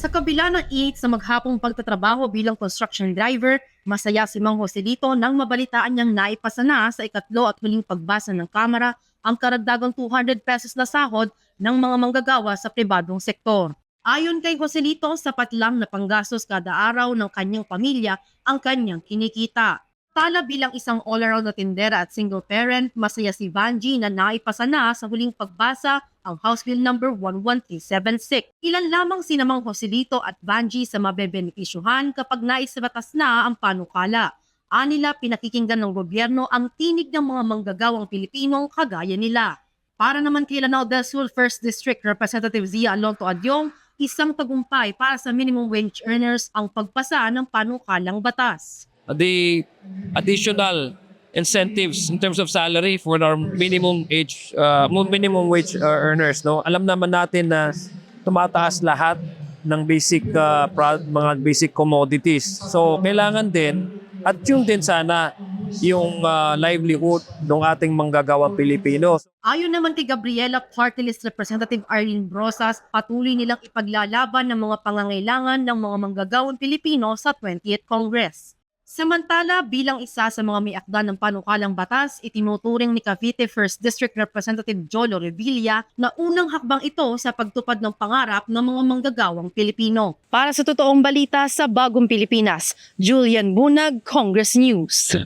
Sa kabila ng iit sa maghapong pagtatrabaho bilang construction driver, masaya si Mang Joselito nang mabalitaan niyang naipasa na sa ikatlo at huling pagbasa ng Kamara ang karagdagang 200 pesos na sahod ng mga manggagawa sa pribadong sektor. Ayon kay Joselito, sapat lang na panggastos kada araw ng kanyang pamilya ang kanyang kinikita. Tala bilang isang all-around na tindera at single parent, masaya si Vanji na naipasa na sa huling pagbasa ang House Bill number 11376. Ilan lamang sinamang Joselito at Vanji sa mabebenepisyuhan kapag naisabatas na ang panukala. Anila pinakikinggan ng gobyerno ang tinig ng mga manggagawang Pilipinong kagaya nila. Para naman kay Lanao del Sur 1st District Representative Zia Alonto Adyong, isang tagumpay para sa minimum wage earners ang pagpasa ng panukalang batas. The additional incentives in terms of salary for our minimum age uh, minimum wage uh, earners no? Alam naman natin na tumataas lahat ng basic uh, pro- mga basic commodities. So kailangan din at yun din sana yung uh, livelihood ng ating manggagawang Pilipino. Ayon naman kay Gabriela Party List Representative Arlene Brosas, patuloy nilang ipaglalaban ng mga pangangailangan ng mga manggagawang Pilipino sa 20th Congress. Samantala, bilang isa sa mga may akda ng panukalang batas, itinuturing ni Cavite 1st District Representative Jolo Revilla na unang hakbang ito sa pagtupad ng pangarap ng mga manggagawang Pilipino. Para sa totoong balita sa Bagong Pilipinas, Julian Bunag, Congress News.